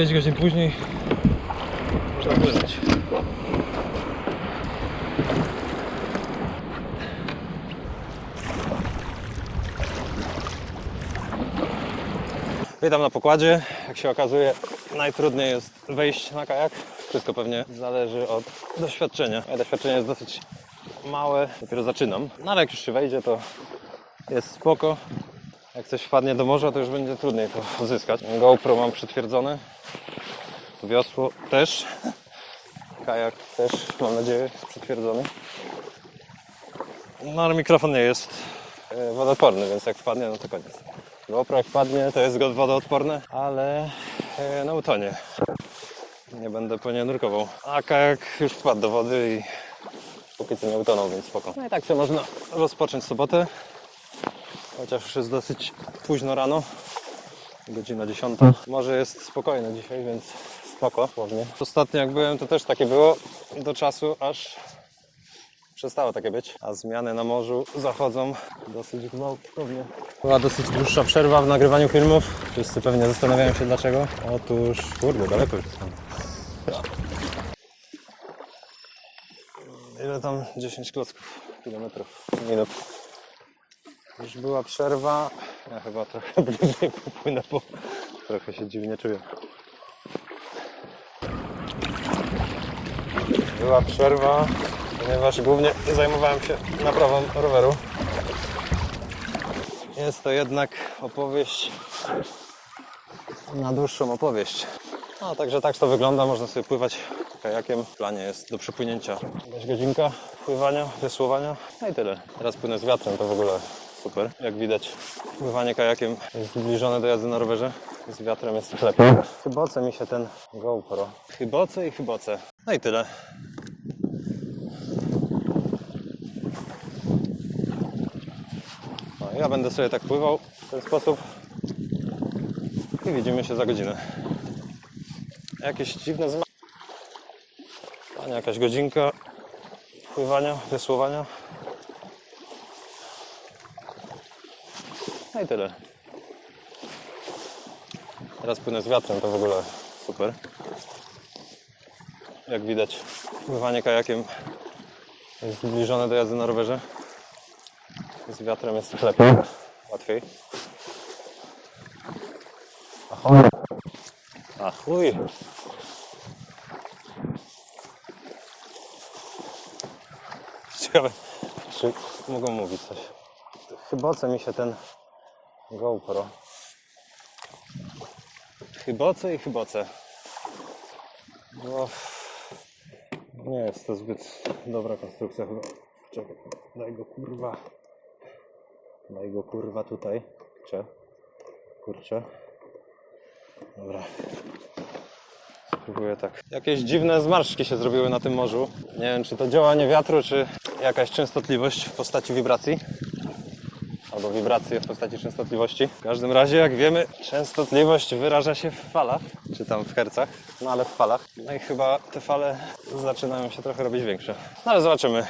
5 godzin później można płynąć. Witam na pokładzie. Jak się okazuje, najtrudniej jest wejść na kajak. Wszystko pewnie zależy od doświadczenia. Moje doświadczenie jest dosyć małe, dopiero zaczynam. No ale jak już się wejdzie, to jest spoko. Jak coś wpadnie do morza, to już będzie trudniej to uzyskać. GoPro mam przytwierdzone. Wiosło też. Kajak też, mam nadzieję, jest przytwierdzony. No ale mikrofon nie jest e, wodoodporny, więc jak wpadnie, no to koniec. GoPro jak wpadnie, to jest wodoodporne, ale no utonie. Nie będę po nie nurkował. A kajak już wpadł do wody i póki co nie utonął, więc spoko. No i tak się można rozpocząć sobotę. Chociaż już jest dosyć późno rano. Godzina 10. Może jest spokojne dzisiaj, więc spoko, słownie. Ostatnio jak byłem, to też takie było do czasu, aż przestało takie być. A zmiany na morzu zachodzą dosyć gwałtownie. Była dosyć dłuższa przerwa w nagrywaniu filmów. Wszyscy pewnie zastanawiają się dlaczego. Otóż, kurde, daleko już jestem. Ile tam? 10 klocków, kilometrów, minut. Już była przerwa. Ja chyba trochę bliżej popłynę, bo trochę się dziwnie czuję. Była przerwa, ponieważ głównie zajmowałem się naprawą roweru. Jest to jednak opowieść na dłuższą opowieść. No, także tak to wygląda. Można sobie pływać kajakiem. W planie jest do przepłynięcia jakaś godzinka pływania, wiosłowania. No i tyle. Teraz płynę z wiatrem, to w ogóle super. Jak widać, pływanie kajakiem jest zbliżone do jazdy na rowerze. Z wiatrem jest lepiej. Chyboce mi się ten GoPro. Chyboce i chyboce. No i tyle. No, ja będę sobie tak pływał w ten sposób i widzimy się za godzinę. Jakieś dziwne zmiany. Panie, jakaś godzinka pływania, wiosłowania. No i tyle. Teraz płynę z wiatrem, to w ogóle super. Jak widać, pływanie kajakiem jest zbliżone do jazdy na rowerze. Z wiatrem jest lepiej, łatwiej. Ahoj. Ahoj. Ciekawe, czy mogą mówić coś. Chyboce mi się ten GoPro. Chyboce i chyboce. No, nie jest to zbyt dobra konstrukcja chyba. Czekaj, daj go kurwa. Daj go kurwa tutaj. Cze. Kurczę. Dobra. Spróbuję tak. Jakieś dziwne zmarszczki się zrobiły na tym morzu. Nie wiem, czy to działanie wiatru, czy jakaś częstotliwość w postaci wibracji. Albo wibracje w postaci częstotliwości. W każdym razie, jak wiemy, częstotliwość wyraża się w falach, czy tam w hercach, no ale w falach. No i chyba te fale zaczynają się trochę robić większe. No ale zobaczymy.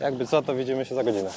Jakby co, to widzimy się za godzinę.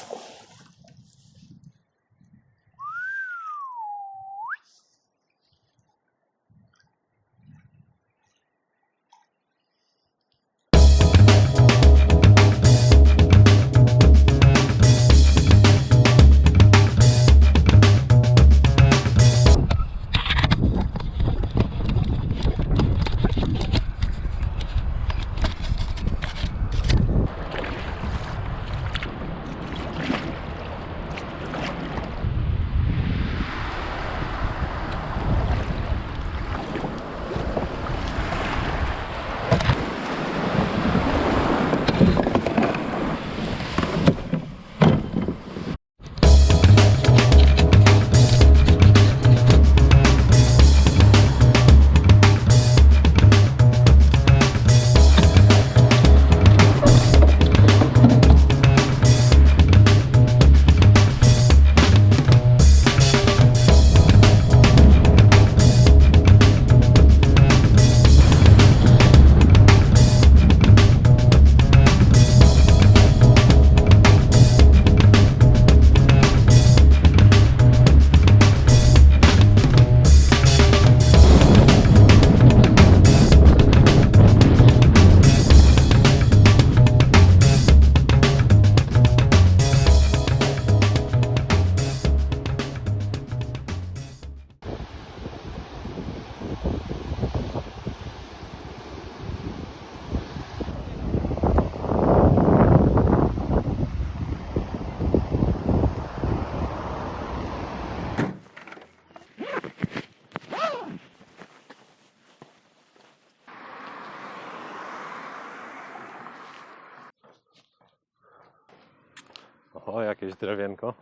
Drewienko.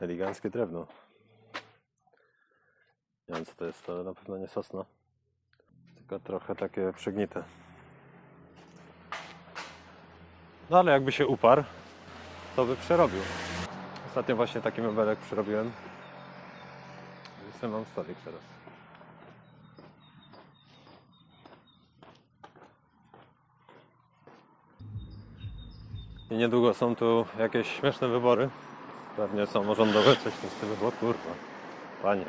Eleganckie drewno. Nie wiem co to jest, to na pewno nie sosna. Tylko trochę takie przegnite. No ale jakby się uparł, to by przerobił. Ostatnio właśnie taki mebelek przerobiłem. Sobie mam stolik teraz. I niedługo są tu jakieś śmieszne wybory. Pewnie samorządowe, coś w tym stylu. Kurwa, panie.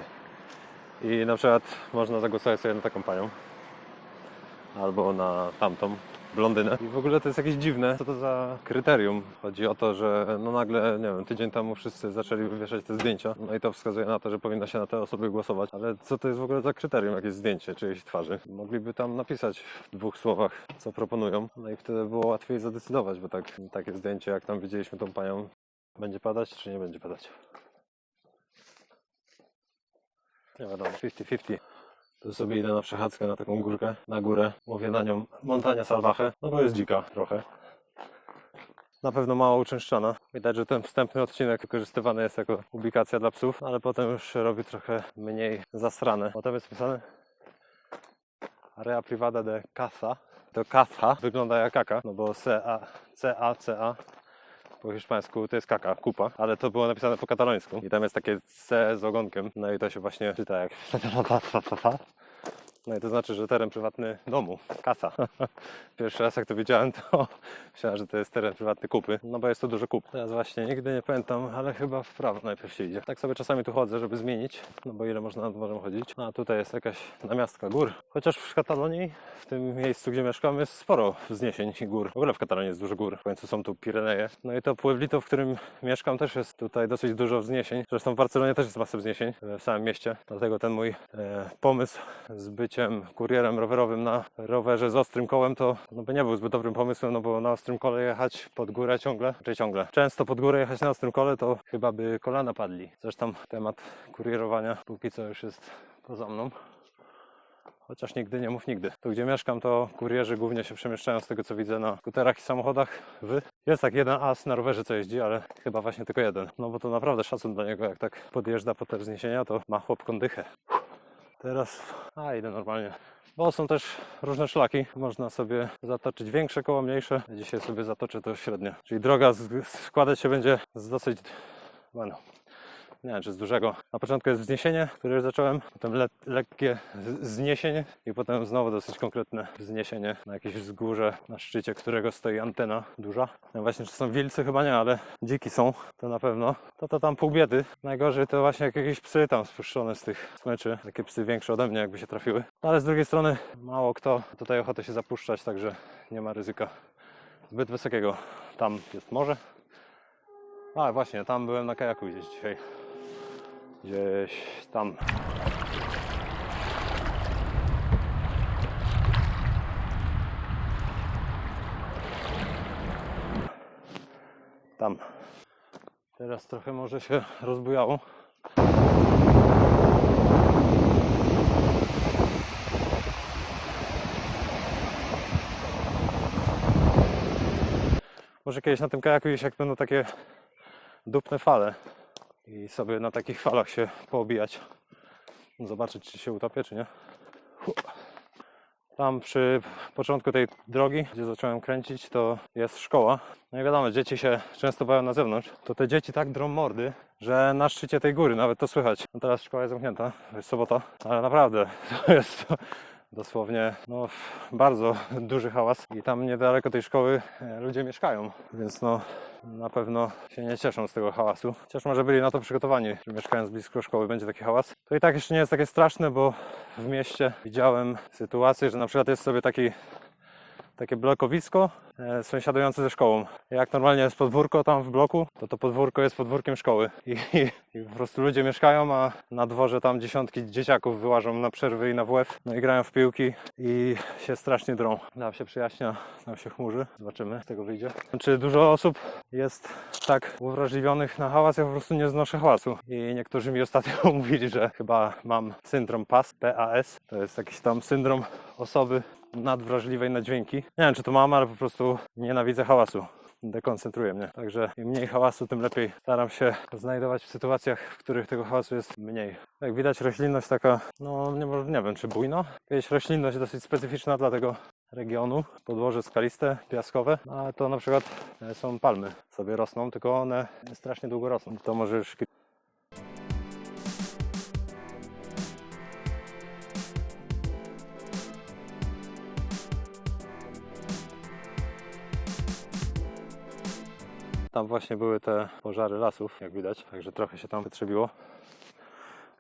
I na przykład można zagłosować sobie na taką panią. Albo na tamtą blondynę. I w ogóle to jest jakieś dziwne. Co to za kryterium? Chodzi o to, że no nagle, nie wiem, tydzień temu wszyscy zaczęli wywieszać te zdjęcia. No i to wskazuje na to, że powinno się na te osoby głosować. Ale co to jest w ogóle za kryterium, jakieś zdjęcie czyjejś twarzy? Mogliby tam napisać w dwóch słowach, co proponują. No i wtedy było łatwiej zadecydować, bo tak, takie zdjęcie, jak tam widzieliśmy tą panią, będzie padać czy nie będzie padać? Nie wiadomo, 50-50. Tu sobie idę na przechadzkę na taką górkę, na górę. Mówię na nią Montania Salvaje, no bo jest dzika trochę. Na pewno mało uczęszczana. Widać, że ten wstępny odcinek wykorzystywany jest jako publikacja dla psów, ale potem już robi trochę mniej zasrane. Potem jest pisane Area Privada de Caza. To Caza wygląda jak kaka, no bo C-A, C-A-C-A po hiszpańsku to jest kaka, kupa, ale to było napisane po katalońsku. I tam jest takie C z ogonkiem, no i to się właśnie czyta jak no i to znaczy, że teren prywatny domu, kasa. Pierwszy raz jak to widziałem, to myślałem, że to jest teren prywatny kupy, no bo jest to dużo kup. Teraz właśnie nigdy nie pamiętam, ale chyba w prawo najpierw się idzie. Tak sobie czasami tu chodzę, żeby zmienić, no bo ile można nad morzem chodzić. A tutaj jest jakaś namiastka gór. Chociaż w Katalonii, w tym miejscu, gdzie mieszkam, jest sporo wzniesień i gór. W ogóle w Katalonii jest dużo gór, w końcu są tu Pireneje. No i to Pueblito, w którym mieszkam, też jest tutaj dosyć dużo wzniesień. Zresztą w Barcelonie też jest masę wzniesień w samym mieście. Dlatego ten mój e, pomysł z byciem kurierem rowerowym na rowerze z ostrym kołem to no by nie był zbyt dobrym pomysłem, no bo na ostrym kole jechać pod górę ciągle, czy ciągle, często pod górę jechać na ostrym kole to chyba by kolana padli. Zresztą temat kurierowania póki co już jest poza mną. Chociaż nigdy nie mów nigdy. Tu gdzie mieszkam to kurierzy głównie się przemieszczają z tego co widzę na skuterach i samochodach. Wy? Jest tak jeden as na rowerze co jeździ, ale chyba właśnie tylko jeden. No bo to naprawdę szacun dla niego jak tak podjeżdża po te wzniesienia to ma chłop kondychę. Teraz, a idę normalnie. Bo są też różne szlaki. Można sobie zatoczyć większe koło, mniejsze. Dzisiaj sobie zatoczę to średnie. Czyli droga składać się będzie z dosyć, bueno, nie wiem czy z dużego. Na początku jest wzniesienie, które już zacząłem, potem le lekkie zniesienie i potem znowu dosyć konkretne wzniesienie na jakieś wzgórze, na szczycie którego stoi antena duża. No właśnie, czy są wilcy? Chyba nie, ale dziki są, to na pewno. To to tam pół biedy. Najgorzej to właśnie jak jakieś psy tam spuszczone z tych smyczy. Takie psy większe ode mnie jakby się trafiły. No, Ale z drugiej strony mało kto tutaj ochotę się zapuszczać, także nie ma ryzyka zbyt wysokiego. Tam jest morze. A właśnie, tam byłem na kajaku gdzieś dzisiaj. Gdzieś tam. Tam. Teraz trochę może się rozbujało. Może kiedyś na tym kajaku gdzieś jak będą takie dupne fale i sobie na takich falach się poobijać. Zobaczyć czy się utopię czy nie. Tam przy początku tej drogi, gdzie zacząłem kręcić, to jest szkoła. No i wiadomo, dzieci się często bawią na zewnątrz. To te dzieci tak drą mordy, że na szczycie tej góry nawet to słychać. No teraz szkoła jest zamknięta, jest sobota, ale naprawdę to jest dosłownie no, bardzo duży hałas i tam niedaleko tej szkoły e, ludzie mieszkają, więc no na pewno się nie cieszą z tego hałasu. Chociaż może byli na to przygotowani, że mieszkając blisko szkoły będzie taki hałas. To i tak jeszcze nie jest takie straszne, bo w mieście widziałem sytuację, że na przykład jest sobie taki takie blokowisko e, sąsiadujące ze szkołą. Jak normalnie jest podwórko tam w bloku, to to podwórko jest podwórkiem szkoły. I, i, I po prostu ludzie mieszkają, a na dworze tam dziesiątki dzieciaków wyłażą na przerwy i na WF, no i grają w piłki i się strasznie drą. Nam się przyjaśnia, nam się chmurzy. Zobaczymy, z tego wyjdzie. Czy dużo osób jest tak uwrażliwionych na hałas? Ja po prostu nie znoszę hałasu. I niektórzy mi ostatnio mówili, że chyba mam syndrom PAS, PAS. To jest jakiś tam syndrom osoby nadwrażliwej na dźwięki. Nie wiem, czy to mam, ale po prostu nienawidzę hałasu. dekoncentruje mnie. Także im mniej hałasu, tym lepiej. Staram się znajdować w sytuacjach, w których tego hałasu jest mniej. Jak widać roślinność taka, no nie, nie wiem czy bujna, jakaś roślinność dosyć specyficzna dla tego regionu. Podłoże skaliste, piaskowe, no, ale to na przykład e, są palmy sobie rosną, tylko one strasznie długo rosną. To może już Tam właśnie były te pożary lasów, jak widać, także trochę się tam wytrzebiło.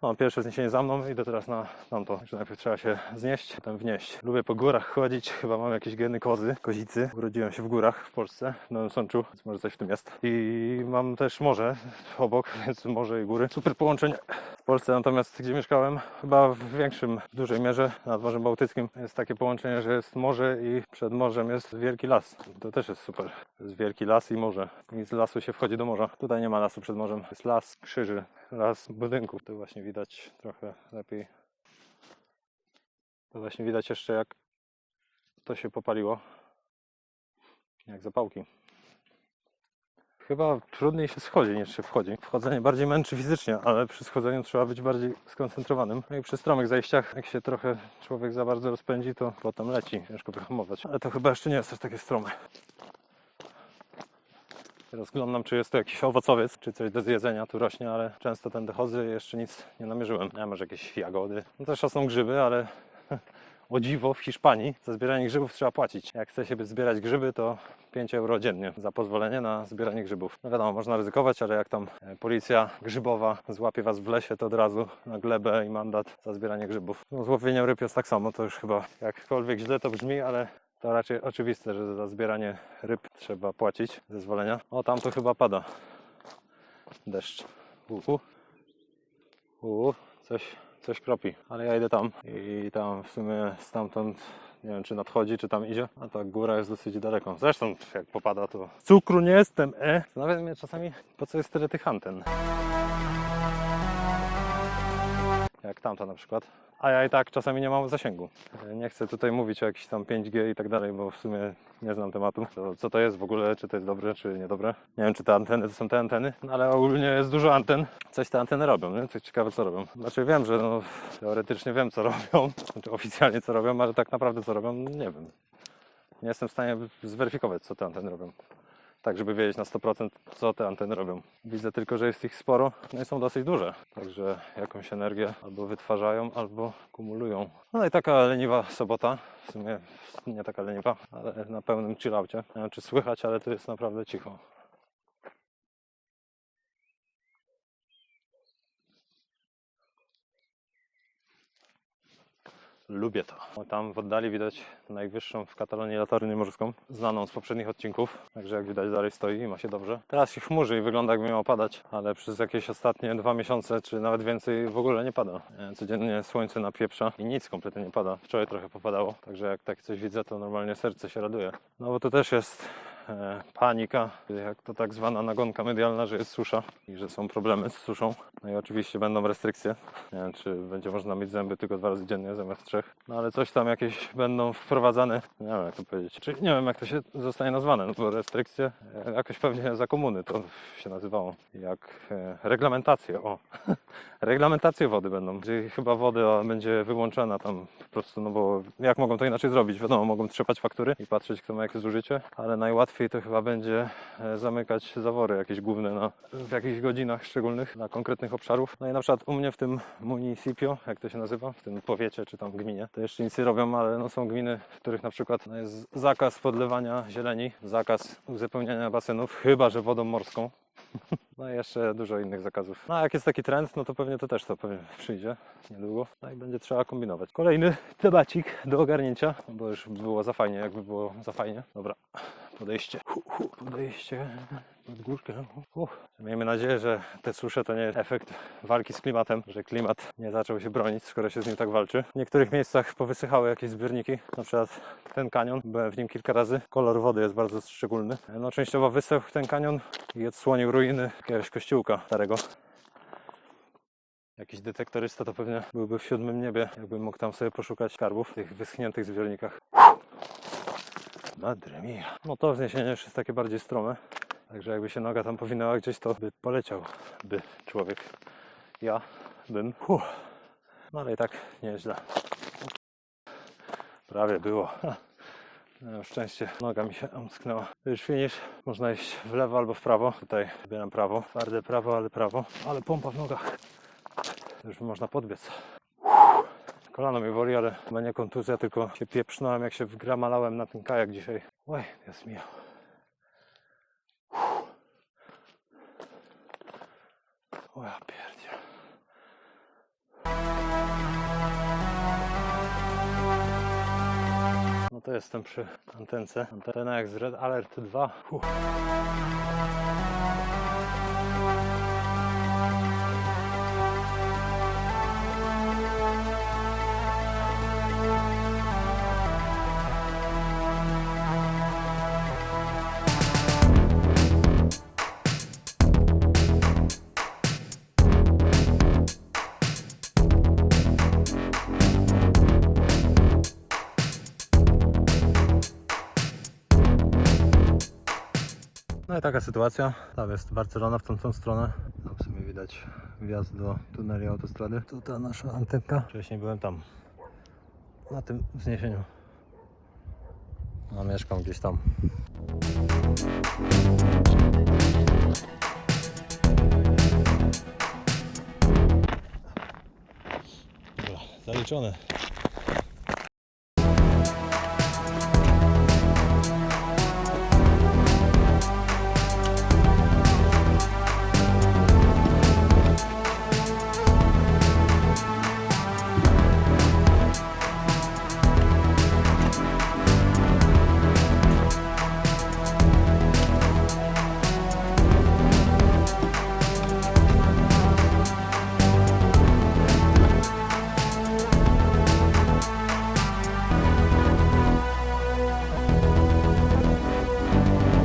No, pierwsze zniesienie za mną, idę teraz na tamto. Także najpierw trzeba się znieść, potem wnieść. Lubię po górach chodzić, chyba mam jakieś geny kozy, kozicy. Urodziłem się w górach w Polsce, w Nowym Sączu, więc może coś w tym jest. I mam też morze obok, więc morze i góry. Super połączenie. W Polsce natomiast, gdzie mieszkałem, chyba w większym, w dużej mierze nad Morzem Bałtyckim jest takie połączenie, że jest morze i przed morzem jest wielki las. To też jest super. Jest wielki las i morze. I z lasu się wchodzi do morza. Tutaj nie ma lasu przed morzem. Jest las krzyży, las budynków. Tu właśnie widać trochę lepiej. To właśnie widać jeszcze jak to się popaliło. Jak zapałki. Chyba trudniej się schodzi niż się wchodzi. Wchodzenie bardziej męczy fizycznie, ale przy schodzeniu trzeba być bardziej skoncentrowanym. No i przy stromych zejściach, jak się trochę człowiek za bardzo rozpędzi, to potem leci. Ciężko wyhamować. Ale to chyba jeszcze nie jest aż takie strome. Rozglądam, czy jest to jakiś owocowiec, czy coś do zjedzenia tu rośnie, ale często tędy chodzę i jeszcze nic nie namierzyłem. Nie, może jakieś jagody. No też są grzyby, ale o dziwo w Hiszpanii za zbieranie grzybów trzeba płacić. Jak chce się zbierać grzyby, to 5 euro dziennie za pozwolenie na zbieranie grzybów. No wiadomo, można ryzykować, ale jak tam e, policja grzybowa złapie was w lesie, to od razu na glebę i mandat za zbieranie grzybów. No, z ryb jest tak samo, to już chyba jakkolwiek źle to brzmi, ale to raczej oczywiste, że za zbieranie ryb trzeba płacić zezwolenia. O, tam to chyba pada deszcz. Uhu. Uhu. Coś, coś kropi, ale ja idę tam i tam w sumie stamtąd nie wiem czy nadchodzi, czy tam idzie, a ta góra jest dosyć daleko. Zresztą jak popada to cukru nie jestem, e. Zastanawiam mnie czasami po co jest tyle tych anten. Jak tamta na przykład. A ja i tak czasami nie mam zasięgu. Nie chcę tutaj mówić o jakichś tam 5G i tak dalej, bo w sumie nie znam tematu. To, co to jest w ogóle, czy to jest dobre, czy niedobre. Nie wiem, czy te anteny to są te anteny, no ale ogólnie jest dużo anten. Coś te anteny robią, nie? Coś ciekawe co robią. Znaczy wiem, że no, teoretycznie wiem co robią, znaczy oficjalnie co robią, ale tak naprawdę co robią, nie wiem. Nie jestem w stanie zweryfikować, co te anteny robią. Tak, żeby wiedzieć na 100% co te anteny robią. Widzę tylko, że jest ich sporo, no i są dosyć duże. Także jakąś energię albo wytwarzają, albo kumulują. No i taka leniwa sobota. W sumie nie taka leniwa, ale na pełnym chillaucie. Nie wiem, czy słychać, ale tu jest naprawdę cicho. Lubię to. Tam w oddali widać najwyższą w Katalonii latarnię morską, znaną z poprzednich odcinków. Także jak widać dalej stoi i ma się dobrze. Teraz się chmurzy i wygląda jakby miało padać, ale przez jakieś ostatnie dwa miesiące, czy nawet więcej w ogóle nie pada. E, Codziennie słońce napieprza i nic kompletnie nie pada. Wczoraj trochę popadało, także jak tak coś widzę, to normalnie serce się raduje. No bo to też jest panika, jak to tak zwana nagonka medialna, że jest susza i że są problemy z suszą. No i oczywiście będą restrykcje. Nie wiem, czy będzie można mieć zęby tylko dwa razy dziennie zamiast trzech. No ale coś tam jakieś będą wprowadzane. Nie wiem, jak to powiedzieć. Czy nie wiem, jak to się zostanie nazwane, no bo restrykcje e, jakoś pewnie za komuny to się nazywało. Jak e, reglamentacje, o. reglamentacje wody będą, gdzie chyba woda będzie wyłączona tam po prostu, no bo jak mogą to inaczej zrobić? Wiadomo, mogą trzepać faktury i patrzeć, kto ma jakie zużycie, ale najłatwiej to chyba będzie e, zamykać zawory jakieś główne na, w jakichś godzinach szczególnych dla konkretnych obszarów. No i na przykład u mnie w tym municipio, jak to się nazywa, w tym powiecie czy tam gminie, to jeszcze nic nie robią, ale no są gminy, w których na przykład no jest zakaz podlewania zieleni, zakaz uzupełniania basenów, chyba że wodą morską. No i jeszcze dużo innych zakazów. No a jak jest taki trend, no to pewnie to też to pewnie przyjdzie niedługo. No i będzie trzeba kombinować. Kolejny tebacik do ogarnięcia, bo już było za fajnie, jakby było za fajnie. Dobra, podejście. Hu, hu, podejście pod górkę. Miejmy nadzieję, że te susze to nie jest efekt walki z klimatem, że klimat nie zaczął się bronić, skoro się z nim tak walczy. W niektórych miejscach powysychały jakieś zbiorniki, na przykład ten kanion, byłem w nim kilka razy. Kolor wody jest bardzo szczególny. No częściowo wysechł ten kanion i odsłonił ruiny jakiegoś kościółka starego. Jakiś detektorysta to pewnie byłby w siódmym niebie, jakby mógł tam sobie poszukać skarbów w tych wyschniętych zbiornikach. Madre mia. No to wzniesienie już jest takie bardziej strome. Także jakby się noga tam powinęła gdzieś, to by poleciał by człowiek. Ja bym. No ale i tak nieźle. Prawie było. Na szczęście noga mi się omsknęła. Już finish. Można iść w lewo albo w prawo. Tutaj wybieram prawo. Twarde prawo, ale prawo. Ale pompa w nogach. Już można podbiec. Kolano mnie boli, ale chyba nie kontuzja, tylko się pieprznąłem jak się wgramalałem na ten kajak dzisiaj. Oj, jest mi. O ja pierdzie. No to jestem przy antence. Antena jak z Red Alert 2. Uff. Taka sytuacja. Tam jest Barcelona w tamtą stronę. Tam w sumie widać wjazd do tuneli autostrady. Tu ta nasza antenka. Wcześniej byłem tam. Na tym wzniesieniu. A mieszkam gdzieś tam. Dobra, zaliczone.